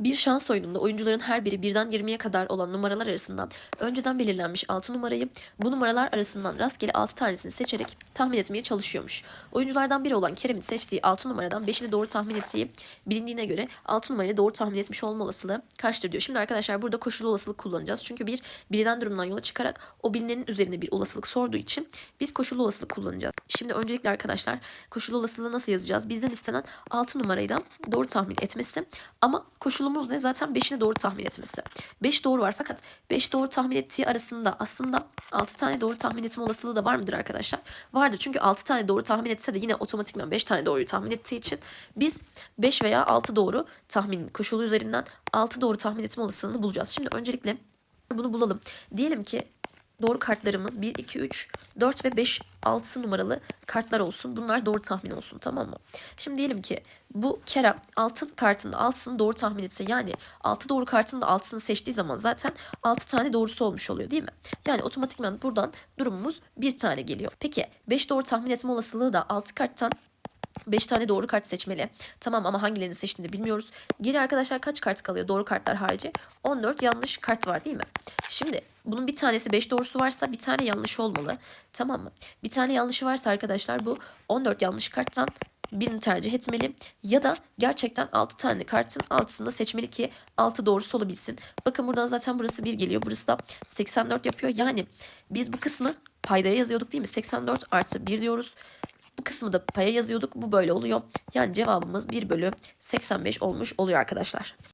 Bir şans oyununda oyuncuların her biri birden 20'ye kadar olan numaralar arasından önceden belirlenmiş 6 numarayı bu numaralar arasından rastgele 6 tanesini seçerek tahmin etmeye çalışıyormuş. Oyunculardan biri olan Kerem'in seçtiği 6 numaradan 5'ini doğru tahmin ettiği bilindiğine göre 6 numarayı doğru tahmin etmiş olma olasılığı kaçtır diyor. Şimdi arkadaşlar burada koşullu olasılık kullanacağız. Çünkü bir bilinen durumdan yola çıkarak o bilinenin üzerine bir olasılık sorduğu için biz koşullu olasılık kullanacağız. Şimdi öncelikle arkadaşlar koşullu olasılığı nasıl yazacağız? Bizden istenen 6 numarayı da doğru tahmin etmesi ama koşulumuz ne? Zaten 5'ini doğru tahmin etmesi. 5 doğru var fakat 5 doğru tahmin ettiği arasında aslında 6 tane doğru tahmin etme olasılığı da var mıdır arkadaşlar? Vardır çünkü 6 tane doğru tahmin etse de yine otomatikman 5 tane doğruyu tahmin ettiği için biz 5 veya 6 doğru tahmin koşulu üzerinden 6 doğru tahmin etme olasılığını bulacağız. Şimdi öncelikle bunu bulalım. Diyelim ki doğru kartlarımız 1, 2, 3, 4 ve 5, 6 numaralı kartlar olsun. Bunlar doğru tahmin olsun tamam mı? Şimdi diyelim ki bu Kerem altın kartında altısını doğru tahmin etse yani 6 doğru kartın da altısını seçtiği zaman zaten 6 tane doğrusu olmuş oluyor değil mi? Yani otomatikman buradan durumumuz bir tane geliyor. Peki 5 doğru tahmin etme olasılığı da 6 karttan 5 tane doğru kart seçmeli. Tamam ama hangilerini seçtiğini bilmiyoruz. Geri arkadaşlar kaç kart kalıyor doğru kartlar harici? 14 yanlış kart var değil mi? Şimdi bunun bir tanesi 5 doğrusu varsa bir tane yanlış olmalı. Tamam mı? Bir tane yanlışı varsa arkadaşlar bu 14 yanlış karttan birini tercih etmeli. Ya da gerçekten 6 tane kartın altısında seçmeli ki 6 doğrusu olabilsin. Bakın buradan zaten burası 1 geliyor. Burası da 84 yapıyor. Yani biz bu kısmı paydaya yazıyorduk değil mi? 84 artı 1 diyoruz. Bu kısmı da paya yazıyorduk. Bu böyle oluyor. Yani cevabımız 1 bölü 85 olmuş oluyor arkadaşlar.